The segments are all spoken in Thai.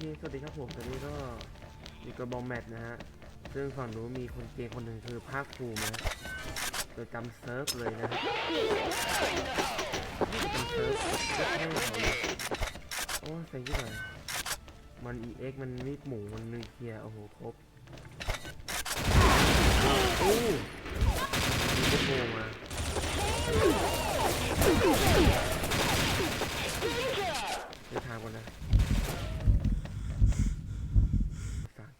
เคสวัสดีครับผมตอนนี้ก็อยู่กับบอมแมทนะฮะ ซึ่งฝั่งนู้นมีคนเกย์คนหนึ่งคือภาคภูมินะโดยจำเซิร์ฟเลยนะฮะจำเซิร์ฟก็ให้เขาโอ้ใส่ยี่หน่อยมัน EX มันมีดหมูมันนิวเคียโอ้โหครบโอ้มีลูกโมมาเดินทางก่อนนะ สัตว์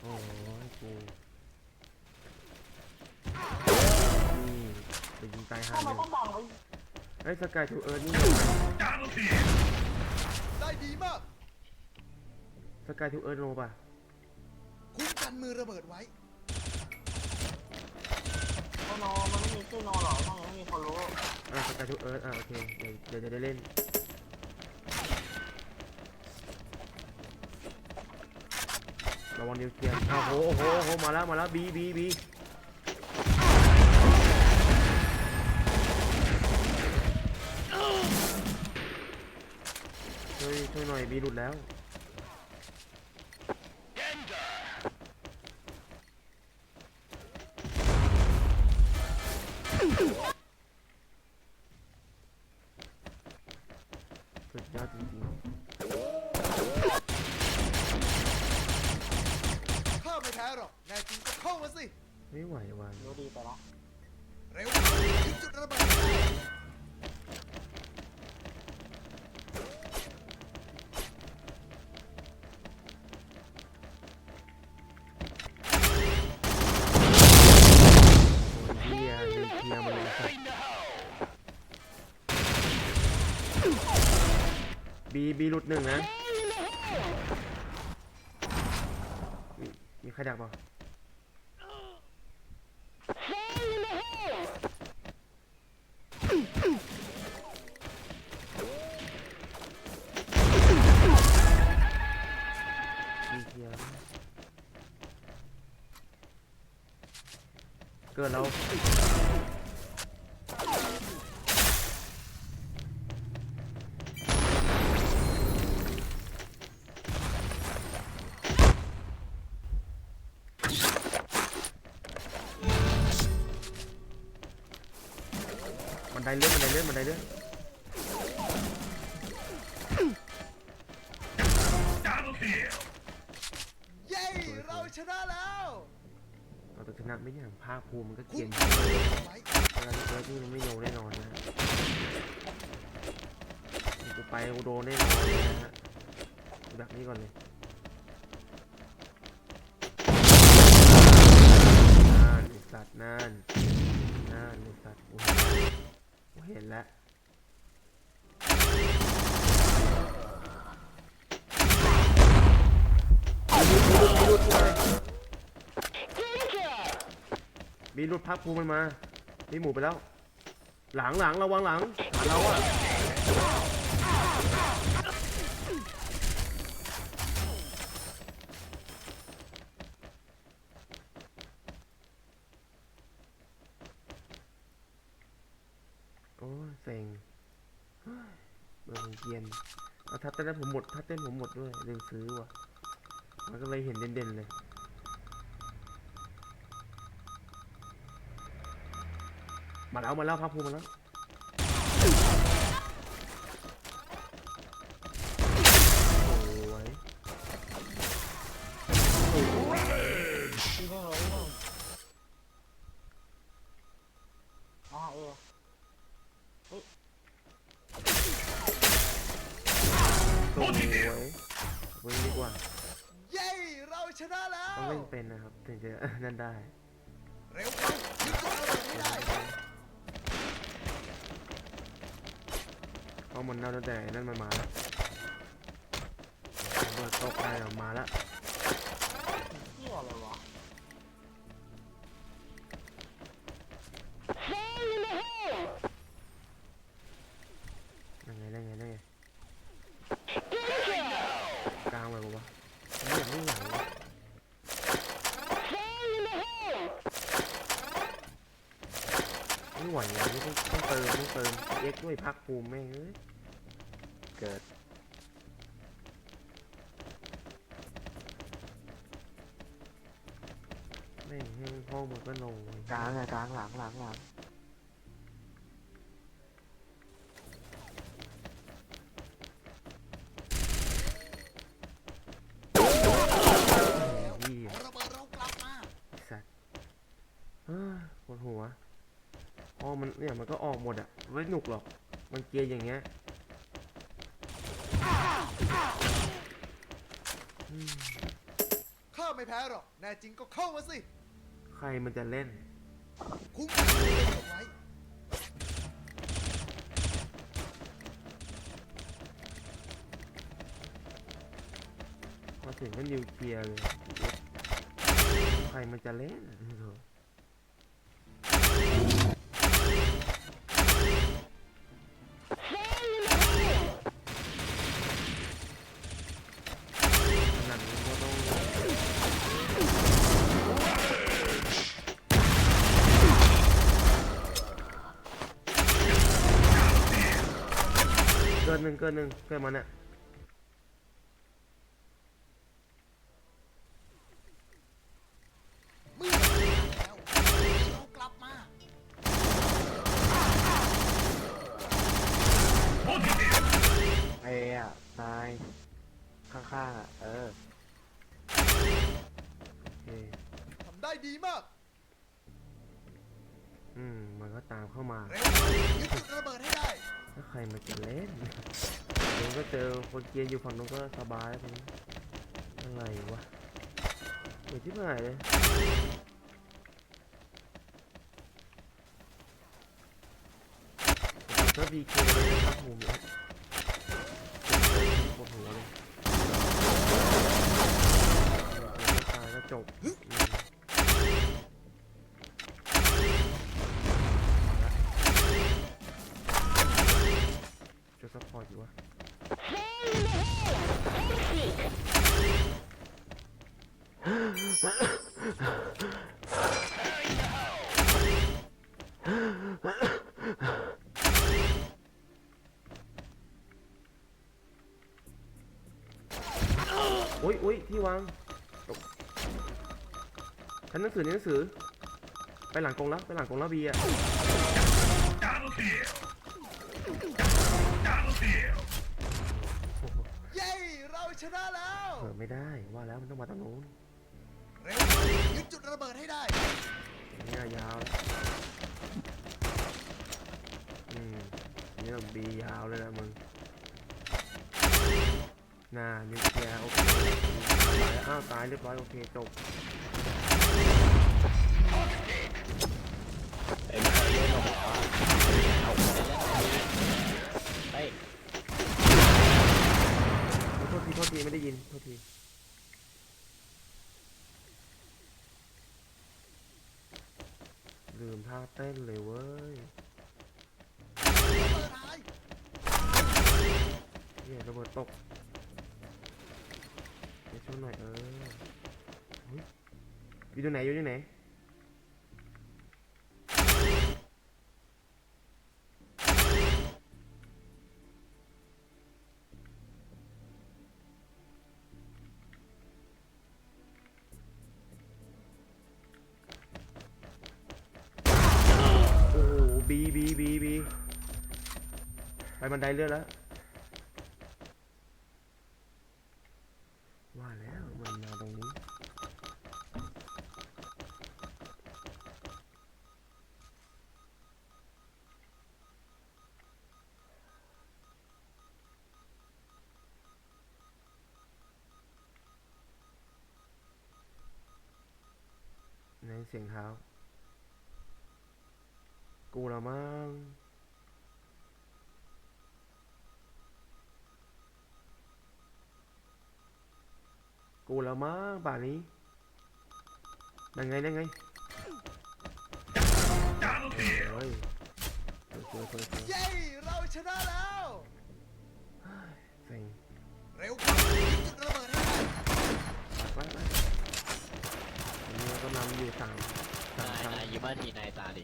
โอ้โหกูนี่จะยิงตายห่าทำไมเลยต้องบอกเลยเฮ้ยสกายทูเอิร์ธนี่ได้ดีมากสกายทูเอิร์ธโลป่ะคุ้มกันมือระเบิดไว้โนโนมันไม่มีชื่อโนหรอกถ้ายังไม่มีคนรู้อะสกายทูเอิร์ธอะโอเคเดี๋ยวเดี๋ยวจะได้เล่นระวังนิวเคลียร์อ้าวโหโอ้โหโอ้โหมาแล้วมาแล้วบีบีบี ช่วยช่วยหน่อยบีหลุดแล้ว บีบีหลุดหนึ่งนะ มีมีใครดักเปล่าบีเคลียเกิดแล้ว ไดเลื่อนบันไดเลื่อนบันไดเลื่อนเย้เราชนะแล้วเราจะชนะไม่อย่างภาคภูมิมันก็คุ้เกียมนกันมือระเบิดไว้เวลาเจอที่มันไม่โดนแน่นอนนะกูไปกูโดนแน่นอนเลยนะฮะกูดักนี่ก่อนเลยน่านไอ้สัตว์น่านน่านไอ้สัตว์กู เห็นแล้วมีรุดพักภูมิมันมา มีหมูไปแล้ว หลังหลังระวังหลังหาเราอะโอ้ยเซ็งเฮ้ยเบอร์ของเกียน เอาเต้นผมหมดถ้าเต้นผมหมดด้วยลืมซื้อว่ะ มันก็เลยเห็นเด่นๆเลยมาแล้วมาแล้วพักภูมิมาแล้ว ถึงจะนั่นได้ เร็วเข้าถึงจุดระเบิดไม่ได้เพราะมันเน่าตั้งแต่นั่นมันมาแล้วเบิดตกได้แล้วมาแล้ว ไม่ไหวอะไม่ต้องต้องเติมต้องเติมเอ็กด้วยพักภูมิแม่งเกิดแม่งให้องมันก็ลงกลางอะกลางหลังหลังหลัง มันเนี่ยมันก็ออกหมดอะไม่หนุกหรอก มันเกียร์อย่างเงี้ยอืมข้าไม่แพ้หรอกแน่จริงก็เข้ามาสิ ใครมันจะเล่น คุ้มกันเอาไว้พอถึงก็นิวเคลียร์เลย ใครมันจะเล่นโหนึ่งเกินหนึ่งเกินมันเนี่ยมือแล้วเรากลับมาเอ้อะนายข้างๆอะเออโอเคทำได้ดีมาก อืม มันก็ตามเข้ามา เร็วยึดจุดระเบิดให้ได้ ถ้าใครมันจะเล่นเดี๋ยวก็เจอคนเกียนอยู่ฝั่งนู้นก็สบายแล้วทีนี้อะไรวะเหมือนที่ไหนเลยถ้าบีเคเลยนะครับผมเนี่ยปวดหัวเลยตายก็จบ วางตกชั้นหนังสือนี่หนังสือ ไปหลังกรงแล้วไปหลังกรงแล้วบีอะเย้เราชนะแล้วเผลอไม่ได้ว่าแล้วมันต้องมาตรงนู้นเร็วยึดจุดระเบิดให้ได้เนี่ยยาวแล้วอืมนี่ต้องบียาวเลยนะมึง น่านิวเคลียร์โอเคตายอ้าวตายเรียบร้อยโอเคจบเอ้ยไม่ใช่เล่นออกมาเอาไปเล่นเฮ้ยโทษทีโทษทีไม่ได้ยินโทษทีลืมท่าเต้นเลยเว้ยเบิดหายระเบิดตก ช่วยหน่อยเออยอยู่ตรงไหนอยู่ตรงไหนโอ้โหบีบีบีบีไปบันไดเลื่อนแล้ว ในเสียงเท้า กูละมั้งกูแล้วมั้งป่านนี้นั่นไงนั่นไงเฮ้ยสวยสวยสวยสวยเย้เราชนะแล้วเซ็งเร็วยึดจุดระเบิดให้ได้ไปไป อันนี้เราก็นำอยู่สามสามนายนายยิ้มมาทีนายตาดิ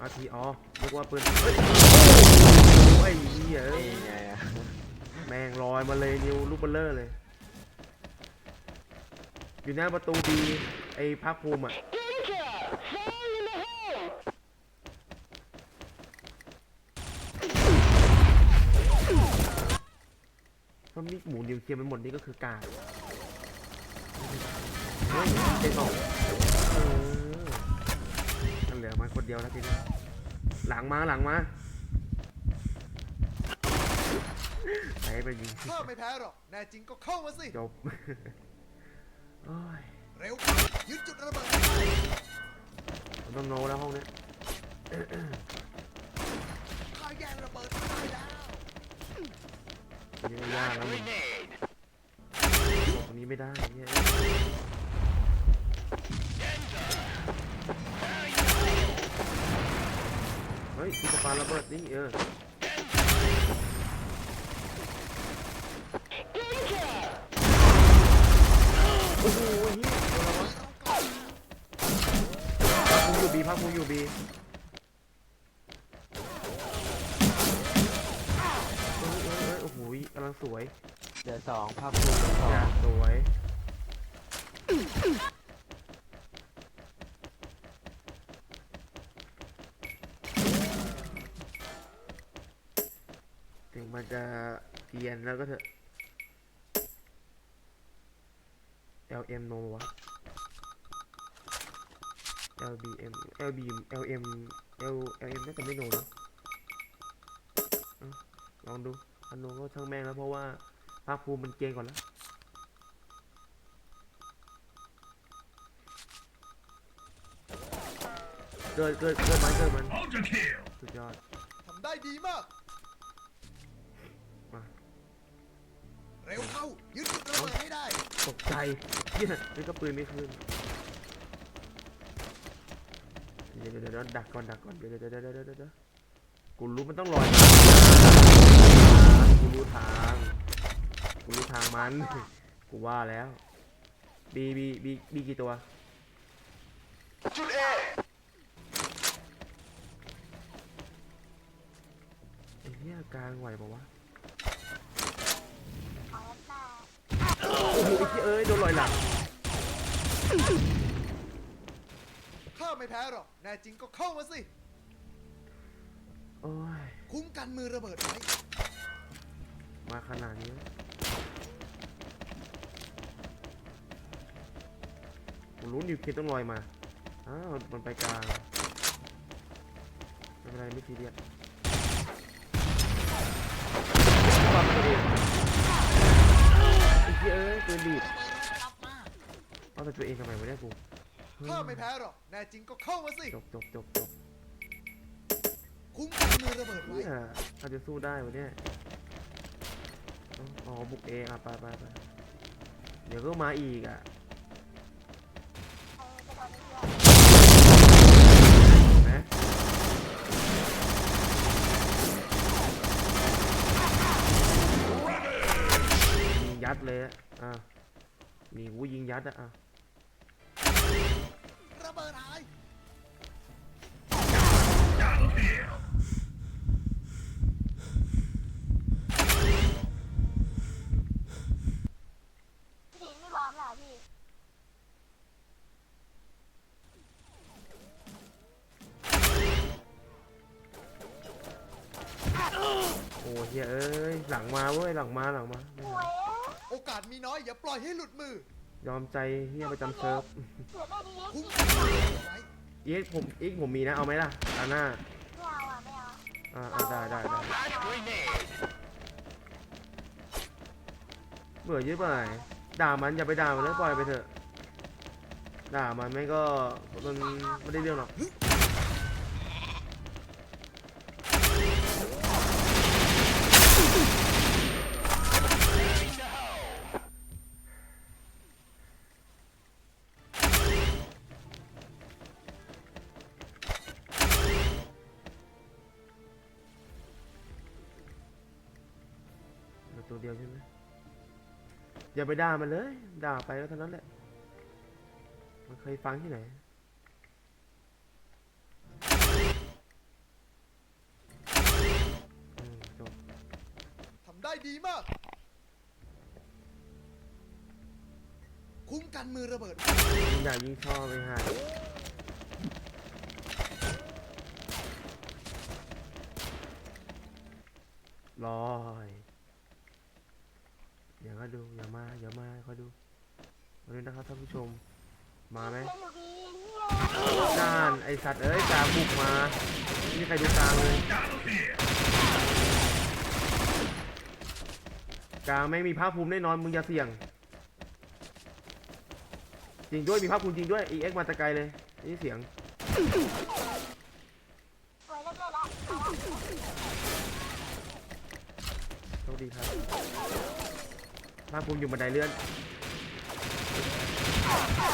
อาทีอ๋อนึกว่าปืนเฮ้ยโอ้ยเหี้ยเอ้ยนี่ไงอะแม่งลอยมาเลยนิวลูกเบลเลอร์เลย อยู่หน้าประตูบีไอ้พักภูมิอะ ถ้ามีหมูนิวเคลียร์ไปหมดนี่ก็คือกาด เฮ้ยเป็นสองเออนั่นเหลือมาคนเดียวแล้วทีนี้หลังมาหลังมาไหนไปยิงข้าไม่แพ้หรอกแน่จริงก็เข้ามาสิจบโอ้ยเร็วเข้ายึดจุดระเบิดให้ได้ผมต้องโน้แล้วห้องเนี้ยข้าแย่งระเบิดไม่ได้แล้วอันนี้ไม่ยากแล้วมึงตรงนี้ไม่ได้เนี่ย ปาระเบิดนี่เออโอ้โหเฮียโดนแล้วะพักมูอยู่บีพักมูอยู่บีเอ้ยเอ้ยเอ้ยโอ้โหกำลังสวย เดี๋ยวสองภาพภูมิเดี๋ยวสอง อยากสวยถึง มันจะเกรียนแล้วก็เถอะ LM โนวะ LBM LB LM L LM น่าจะไม่โนนะลองดูอันโนก็ช่างแม่งแล้วเพราะว่าภาคภูมิมันเกรียนก่อนแล้วเกิดเกิดเกิดมันเกิดมันสุดยอดทำได้ดีมาก ยึดระเบิดให้ได้ตกใจเหี้ยนี่ก็ปืนไม่คืนเดี๋ยวเดี๋ยวดักก่อนดักก่อนเดี๋ยวเดี๋ยวเดี๋ยวเดี๋ยวกูรู้มันต้องลอยกูรู้ทางกูรู้ทางมัน กูว่าแล้วบีบีบีบีกี่ตัวไอ้เหี้ยกลางไหวปะวะโอ้โหไอ้เหี้ยเอ้ยโดนลอยหลัง ข้าไม่แพ้หรอกแน่จริงก็เข้ามาสิ โอ้ย คุ้มกันมือระเบิดไว้มาขนาดนี้แล้วผมรู้นิวเคลียร์ต้องลอยมา อ้าว มันไปกลาง ไม่เป็นไรไม่ซีเรียสปั๊มตัวเองไอ้เหี้ยเอ้ยปืนดีดเอาแต่ตัวเองทำไมวะเนี่ยกู ข้าไม่แพ้หรอก แน่จริงก็เข้ามาสิ จบจบจบจบคุ้มกันมือระเบิดไว้เนี่ยเขาจะสู้ได้วะเนี่ยอ๋ออ๋อบุกเองอะไปไปไปเดี๋ยวก็มาอีกอะนะยิงยัดเลยอะอะนี่กูยิงยัดอะอะระ เว้ยหลังมาหลังมาโอ้ยโอกาสมีน้อยอย่าปล่อยให้หลุดมือยอมใจเฮียประจำเซิร์ฟเสือได้ดีคุ้มกันมือระเบิดไว้เอ็กผมเอ็กผมมีนะเอาไหมล่ะตาหน้าไม่เอาอะไม่เอาอ่าอ่าได้ได้ได้เบื่อเยอะไปด่ามันอย่าไปด่ามันเลยปล่อยไปเถอะด่ามันไม่ก็มันไม่ได้เรื่องหรอก ตัวเดียวใช่ไหมอย่าไปด่ามันเลย ด่าไปก็เท่านั้นแหละ มันเคยฟังที่ไหน จบ ทำได้ดีมาก คุ้มกันมือระเบิด ยิงด่ายิงชอไปหาลอย อย่ามาดูอย่ามาอย่ามาคอยดูมาดูนะครับท่านผู้ชมมาไหมเล่นอยู่ดีเนี่ยน่านไอสัตว์เอ้ยกาบุกมาไม่มีใครดูกลางเลยกลางไม่มีภาคภูมิแน่นอนมึงอย่าเสี่ยง จริงด้วยมีภาคภูมิจริงด้วย EX มาตะไกลเลยนี่เสียงสวยเล่นเลยละเอาละโชคดีครับ ภาคภูมิอยู่บันไดเลื่อน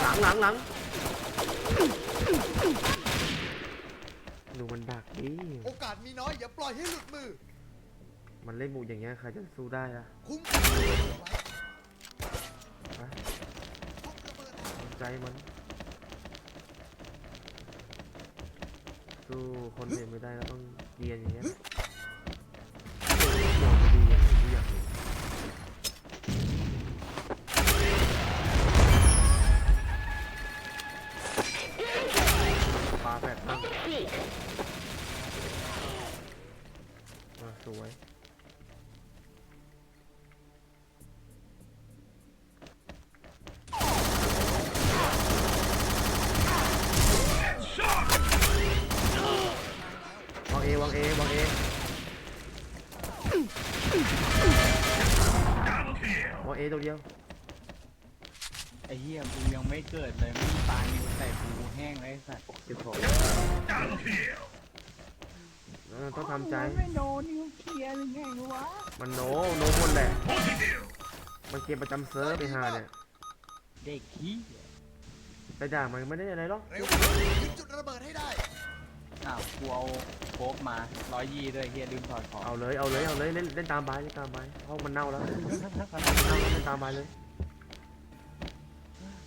หลังหลังหลังดูมันดักดิโอกาสมีน้อยอย่าปล่อยให้หลุดมือ มันเล่นบุกอย่างเงี้ยใครจะสู้ได้ล่ะคุ้มกันมือระเบิดไว้ไปพบระเบิดแล้วสนใจมัน สู้คนเดียวไม่ได้ก็ต้องเกรียนอย่างเงี้ย วางเอตัวเดียวไอ้เหี้ยกูยังไม่เกิดเลยไม่มีปลานิวใส่กูแห้งเลยไอ้สัตว์สิบหกเออต้องทำใจ ไม่โดนนิวเคลียร์หรือไงวะมันโนโนหมดแหละ มันเกมประจำเซิร์ฟไปหาเนี่ย เด็กขี้ไปด่ามันไม่ได้อะไรหรอก เร็วยึดจุดระเบิดให้ได้ อ้าวกูเอาโฟกมาร้อยยี่ด้วยเฮียลืมถอดของเอาเลยเอาเลยเอาเลยเล่นเล่นตามบายเล่นตามบายห้องมันเน่าแล้วมันเน่าแล้วเล่นตามบายเลย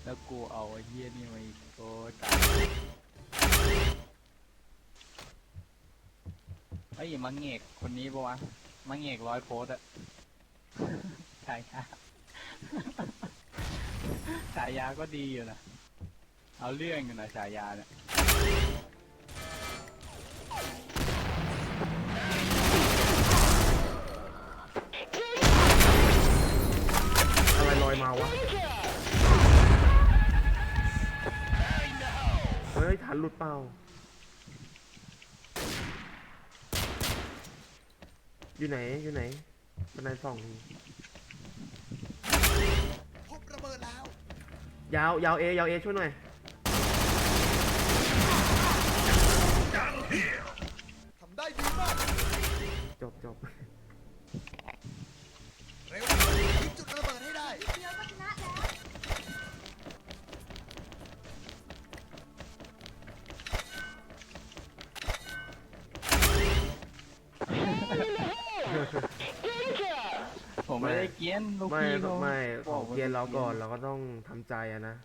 แล้วกูเอาไอ้เฮียนี่มาอีกโอ้ตายไอ้ยมังเงกคนนี้ปะวะมังเงกร้อยโพสต์อะฉายาฉายาก็ดีอยู่นะเอาเรื่องอยู่นะฉายาเนี่ย อะไรลอยมาวะ เฮ้ยฐานหลุดเปล่า อยู่ไหน อยู่ไหน บันไดสองทีพบระเบิดแล้ว ยาว ยาวเอยาวเอช่วยหน่อย กี้ยนลูกไม่พี่เขาไม่บขออกว่เกียนเราก่อนป็เราก็ต้องทำใจอะนะ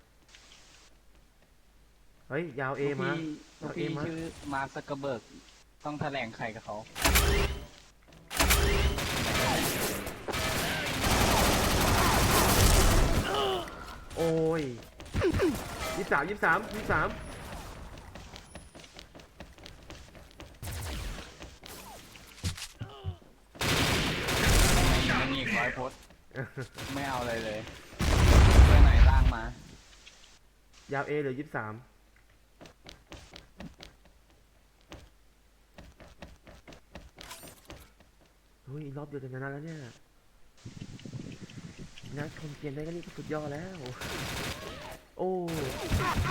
เฮ้ยยาวเอลูกมาพี่ลูกเอาเอพี่มาชื่อมาสกเบิร์กต้องแถลงไข่กับเขาโอ้ยยี่สามยี่สามยี่สาม มันอีกร้อยโพสต์ ไม่เอาอะไรเลยไปไหนล่างมา ยาวเอเหลือยี่สามเฮ้ยรอบเดียวจะชนะแล้วเนี่ยนัดชมเกมได้ก็นี่ก็สุดยอดแล้ว โอ้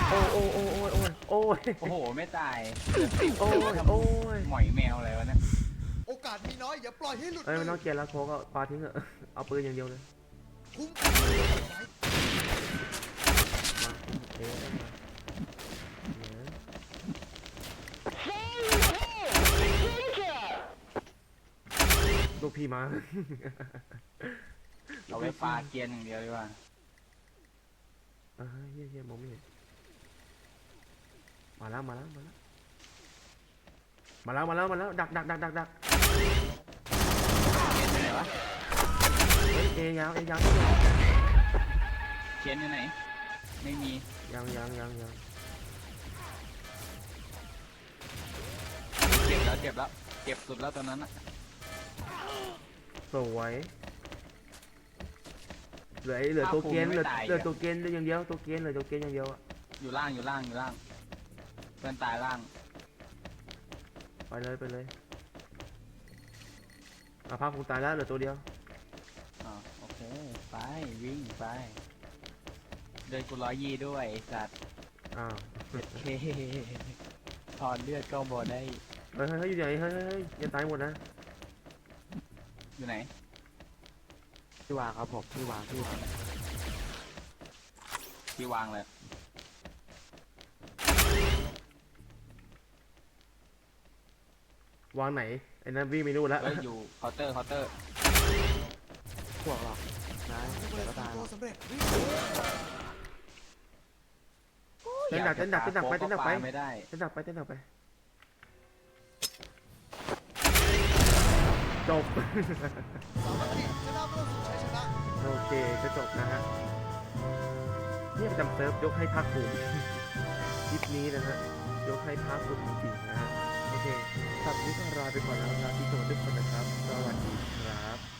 โอ้โอ้โอ้โอ้โอ้โอ้ยโอ้โห ไม่ตายโอ้ยโอ้ยหมอยแมวอะไรวะเนี่ย อกาสมีน้อยอย่าปล่อยให้หลุดเอ้ยมืไม่อต้องเกลียดแล้วโค้กก็ปาทิ้งเถอะ เอาปืนอย่างเดียวเลยคุ้มกันมือระเบิดไว้มาเอ๊ะเนี่ยลูกพี่มาเอาไว้ปาเกียนอย่างเดียวดีกว่าอ่าเฮียเฮียมองไม่เห็นมาแล้วมาแล้วมาแล้วมาแล้วมาแล้วมาแล้วดักดักดักดักดักเกีย นอยู่ไหนวะเอยาวเอยาวเขียนอยู่ไหน ไม่มี ยังยังยังยังเจ็บแล้วเจ็บแล้วเจ็บสุดแล้วตอนนั้นอะสวยเหลือเหลือตัวเกณฑ์เหลือเหลือตัวเกณฑ์อย่างเดียวตัวเกณฑ์เหลือตัวเกณฑ์อย่างเดียวอะอยู่ล่างอยู่ล่างอยู่ล่างเพื่อนตายล่างไปเลยไปเลย อะภาพคงตายแล้วเหลือตัวเดียวอ่าโอเค ไป วิ่งไป เดินกูร้อยยี่ด้วยไอ้สัตว์อ้าวเฮ้ถอนเลือดก็บ่ได้ เฮ้ยเฮ้ยเฮ้ยอยู่ไหนเฮ้ยเฮ้ยเฮ้ยอย่าตายหมดนะอยู่ไหนที่วางครับผมที่วางที่วางที่วางเลย วางไหนไอ้นั่นวิ่งไม่รู้แล้ว เฮ้ยอยู่เคาน์เตอร์เคาน์เตอร์พวกเรานายระเบิเดี๋ยดวก็ตายตัวสำเร็จรีบเต้นดักเต้นดักเต้นดักไปเต้นดักไป ไม่ได้เต้นดักไปเต้นดักไป จบสามนาทีจะนำเราสู่ชัยชนะโอเคจะจบนะฮะเนี่ยประจำเซิร์ฟยกให้ภาคภูมิคลิปนี้นะฮะ ยกให้ภาคภูมิจริงๆนะฮะ โอเคสัปดาห์นี้ก็ลาไปก่อนแล้วลาที่ตัวทุกคนนะครับ สวัสดีครับ